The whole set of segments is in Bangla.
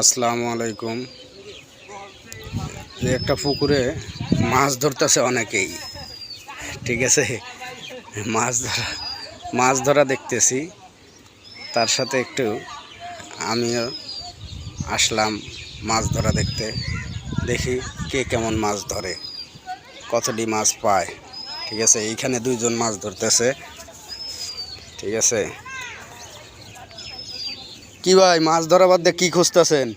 আসসালামু আলাইকুম। যে একটা পুকুরে মাছ ধরতেছে অনেকেই, ঠিক আছে? মাছ ধরা মাছ ধরা দেখতেছি। তার সাথে একটু আমিও আসলাম মাছ ধরা দেখতে। দেখি কে কেমন মাছ ধরে, কতটি মাছ পায়, ঠিক আছে? এইখানে দুইজন মাছ ধরতেছে, ঠিক আছে? কি ভাই মাছ ধরা বাদ দিয়ে কি খুঁজতেছেন?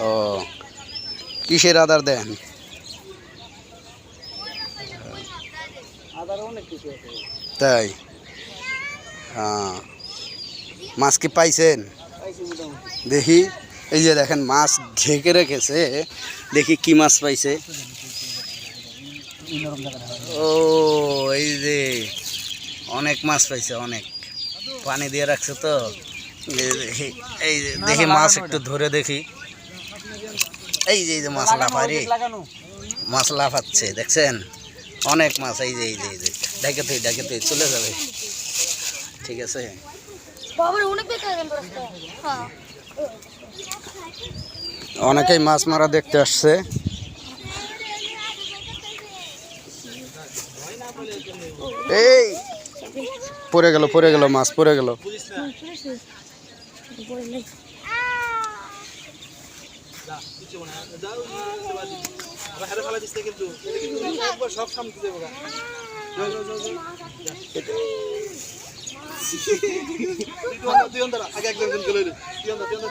ও কিসের আদার দেন? তাই? হ্যাঁ। মাছ কি পাইছেন? দেখি। এই যে দেখেন মাছ ঢেকে রেখেছে। দেখি কি মাছ পাইছে। ও এই যে। অনেক মাছ পাইছে অনেক। পানি দিয়ে রাখছে তো? এই যে- দেখি মাছ একটু ধরে দেখি। এই যে এই যে মাছ লাফারি। লাগানো। মাছ লাফাচ্ছে দেখছেন? অনেক মাছ এই যে এই যে এই যে। ডাকে তুই ডাকে তুই চলে যাবে। ঠিক আছে? হ্যাঁ। অনেকেই মাছ মারা দেখতে আসছে। এই! পড়ে গেল পড়ে গেল মাছ পড়ে গেল। তুই অন্ধ- তুই অন্ধরা, আগে একজন একজন গেলে তুই অন্ধ, তুই অন্ধ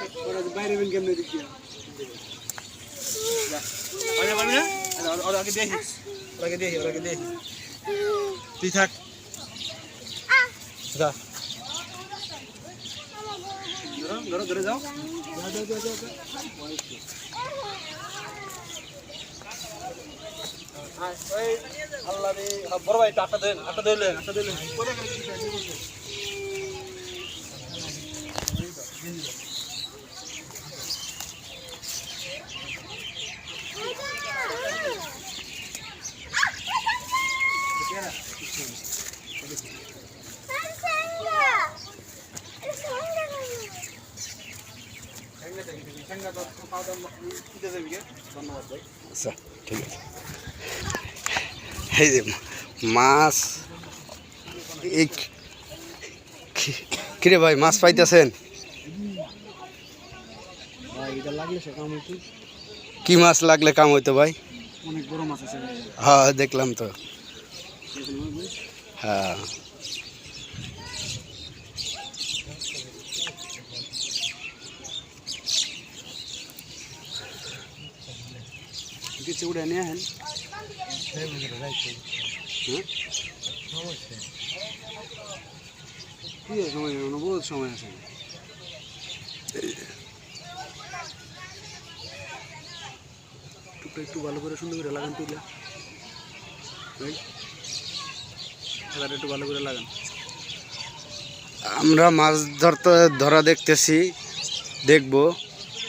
থাক। ওরা যে ধরো, ধরো যাও আল্লাহ বড় ভাই আটটা দেন আটটা দিলেন আটটা দিলেন আচ্ছা ঠিক আছে। এই যে মাছ এই কি- কিরে ভাই মাছ পাইতেছেন? ভাই লাগলে কাম হইতো কি মাছ লাগলে কাম হইতো ভাই হ্যাঁ দেখলাম তো। হ্যাঁ। কিছু উড়ে নিয়ে আহেন। কি আছে সময় বহুত সময় আছে। টুকটা একটু ভালো করে সুন্দর করে লাগান তুইলা একটু ভালো করে লাগান। আমরা মাছ ধরতে, ধরা দেখতেছি। দেখব,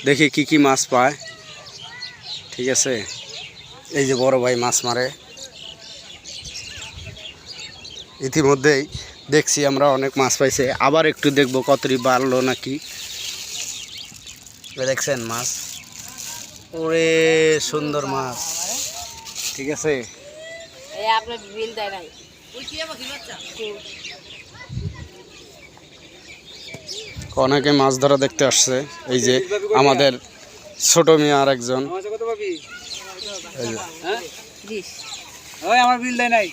দেখি কি কি মাছ পায়। ঠিক আছে? এই যে বড় ভাই মাছ মারে। ইতিমধ্যেই দেখছি আমরা অনেক মাছ পাইছে। আবার একটু দেখব কতটি বাড়লো নাকি। দেখছেন মাছ। ওরে সুন্দর মাছ। ঠিক আছে? অনেকে মাছ ধরা দেখতে আসছে। এই যে আমাদের ছোট মেয়ে আর একজন। হ্যাঁ? ওই আমার বিল দেয় নাই।